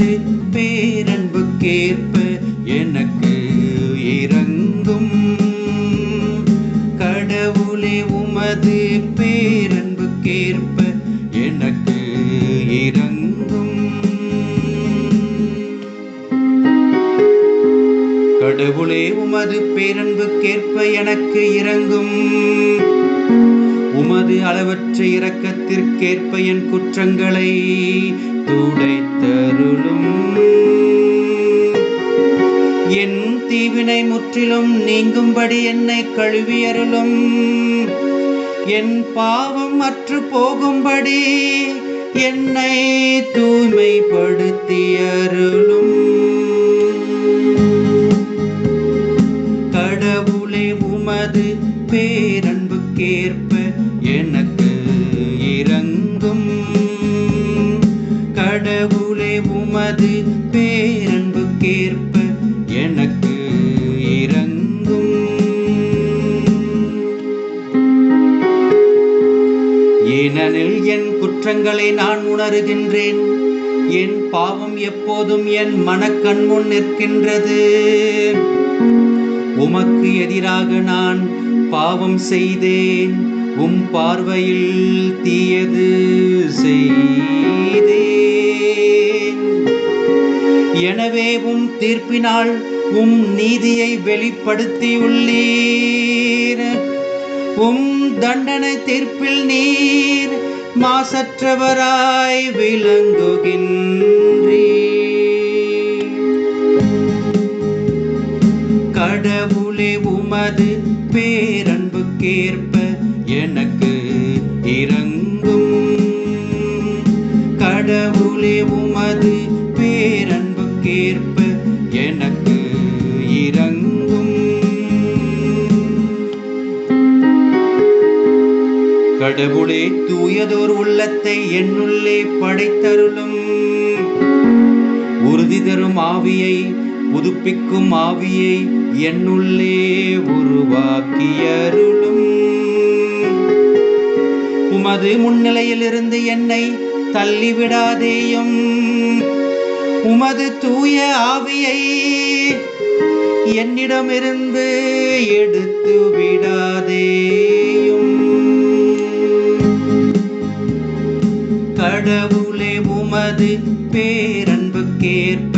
அது பேரன்புக்கேற்ப எனக்கு இறங்கும் கடவுளே உமது பேரன்புக்கேற்ப எனக்கு இறங்கும் கடவுளே உமது பேரன்புக்கேற்ப எனக்கு இறங்கும் அளவற்ற இரக்கத்திற்கேற்ப என் குற்றங்களை துடைத்தருளும். என் தீவினை முற்றிலும் நீங்கும்படி என்னை கழுவியருளும். என் பாவம் அற்று போகும்படி என்னை தூய்மைப்படுத்தியருளும். எனக்கு இறங்கும் கடவுளே உமது பேரன்புக்கேற்ப எனக்கு இறங்கும் ஏனெனில் என் குற்றங்களை நான் உணருகின்றேன். என் பாவம் எப்போதும் என் மனக்கண் முன் நிற்கின்றது. உமக்கு எதிராக நான் பாவம் செய்தேன். உம் பார்வையில் தீயது செய்தேன் எனவே உம் தீர்ப்பினால் உம் நீதியை வெளிப்படுத்தியுள்ளீர். உம் தண்டனை தீர்ப்பில் நீர் மாசற்றவராய் விளங்குகின்றே கடவுளே உமது பேரன்புக்கேற்ப எனக்கு இறங்கும். கடவுளே உமது பேரன்புக்கேற்ப எனக்கு இறங்கும். கடவுளே தூயதோர் உள்ளத்தை என்னுள்ளே படைத்தருளும். உறுதி தரும் ஆவியை புதுப்பிக்கும் ஆவியை என்னுள்ளே உருவாக்கியருள். உமது முன்னிலையிலிருந்து என்னை தள்ளிவிடாதேயும். உமது தூய ஆவியை என்னிடமிருந்து எடுத்து விடாதேயும் கடவுளே உமது பேரன்புக்கேற்ப